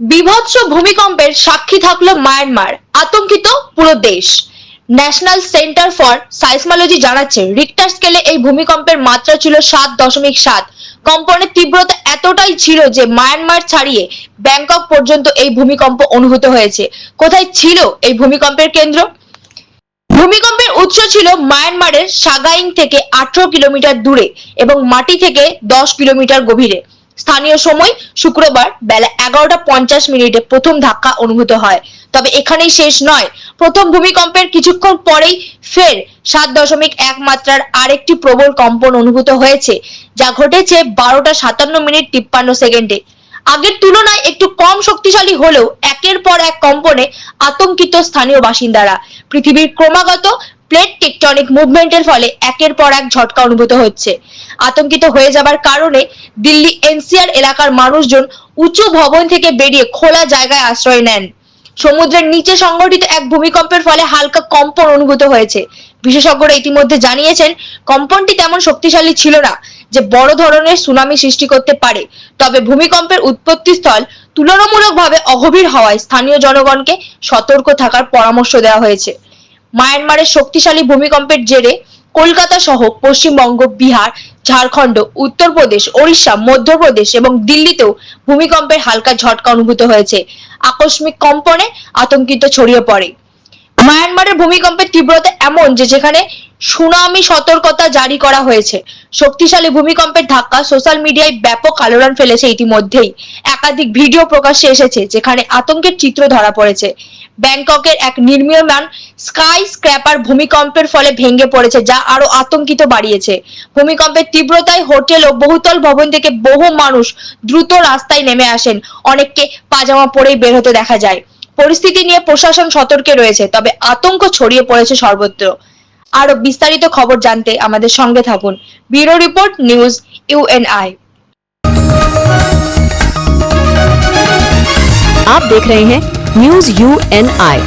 বিভৎস ভূমিকম্পের সাক্ষী থাকল মায়ানমার, আতঙ্কিত পুরো দেশ। ন্যাশনাল সেন্টার ফর সাইসমোলজি জানাচ্ছে রিক্টার স্কেলে এই ভূমিকম্পের মাত্রা ছিল সাত দশমিক সাত। কম্পনের তীব্রতা এতটাই ছিল যে মায়ানমার ছাড়িয়ে ব্যাংকক পর্যন্ত এই ভূমিকম্প অনুভূত হয়েছে। কোথায় ছিল এই ভূমিকম্পের কেন্দ্র? ভূমিকম্পের উৎস ছিল মায়ানমারের সাগাইং থেকে আঠারো কিলোমিটার দূরে এবং মাটি থেকে দশ কিলোমিটার গভীরে। স্থানীয় সময় শুক্রবার বেলা এগারোটা পঞ্চাশ মিনিটে প্রথম ধাক্কা অনুভূত হয়। তবে এখানেই শেষ নয়। প্রথম ভূমিকম্পের কিছুক্ষণ পরেই ফের সাত দশমিক এক মাত্রার আরেকটি প্রবল কম্পন অনুভূত হয়েছে, যা ঘটেছে বারোটা সাতান্ন মিনিট তিপ্পান্ন সেকেন্ডে। আগের তুলনায় একটু কম শক্তিশালী হলেও একের পর এক কম্পনে আতঙ্কিত স্থানীয় বাসিন্দারা। পৃথিবীর ক্রমাগত টেকটনিক মুভমেন্টের ফলে একের পর এক ঝটকা অনুভূত হচ্ছে। আতঙ্কিত হয়ে যাবার কারণে দিল্লি এনসিআর এলাকার মানুষজন উঁচু ভবন থেকে বেরিয়ে খোলা জায়গায় আশ্রয় নেন। সমুদ্রের নিচে সংঘটিত এক ভূমিকম্পের ফলে হালকা কম্পন অনুভূত হয়েছে। বিশেষজ্ঞরা ইতিমধ্যে জানিয়েছেন, কম্পনটি তেমন শক্তিশালী ছিল না যে বড় ধরনের সুনামি সৃষ্টি করতে পারে। তবে ভূমিকম্পের উৎপত্তিস্থল তুলনামূলকভাবে অগভীর হওয়ায় স্থানীয় জনগণকে সতর্ক থাকার পরামর্শ দেওয়া হয়েছে। মায়ানমারের শক্তিশালী ভূমিকম্পের জেরে কলকাতা সহ পশ্চিমবঙ্গ, বিহার, ঝাড়খণ্ড, উত্তরপ্রদেশ, ওড়িশা, মধ্যপ্রদেশ এবং দিল্লিতেও ভূমিকম্পের হালকা ঝটকা অনুভূত হয়েছে। আকস্মিক কম্পনে আতঙ্কিত ছড়িয়ে পড়ে। মায়ানমারের ভূমিকম্পের তীব্রতা এমন যে, যেখানে সুনামি সতর্কতা জারি করা হয়েছে। শক্তিশালী ভূমিকম্পের ধাক্কা সোশ্যাল মিডিয়ায় ব্যাপক আলোড়ন ফেলেছে ইতিমধ্যেই। একাধিক ভিডিও প্রকাশ্যে এসেছে যেখানে আতঙ্কের চিত্র ধরা পড়েছে। ব্যাংককের এক নির্মীয়মান স্কাই স্ক্র্যাপার ভূমিকম্পের ফলে ভেঙে পড়েছে, যা আরও আতঙ্কিত বাড়িয়েছে। ভূমিকম্পের তীব্রতায় হোটেল ও বহুতল ভবন থেকে বহু মানুষ দ্রুত রাস্তায় নেমে আসেন। অনেককে পাজামা পরেই বের হতে দেখা যায়। পরিস্থিতি নিয়ে প্রশাসন সতর্কে রয়েছে, তবে আতঙ্ক ছড়িয়ে পড়েছে সর্বত্র। আরো বিস্তারিত খবর জানতে আমাদের সঙ্গে থাকুন ব্যুরো রিপোর্ট নিউজ ইউএনআই आप देख रहे हैं न्यूज यू एन आई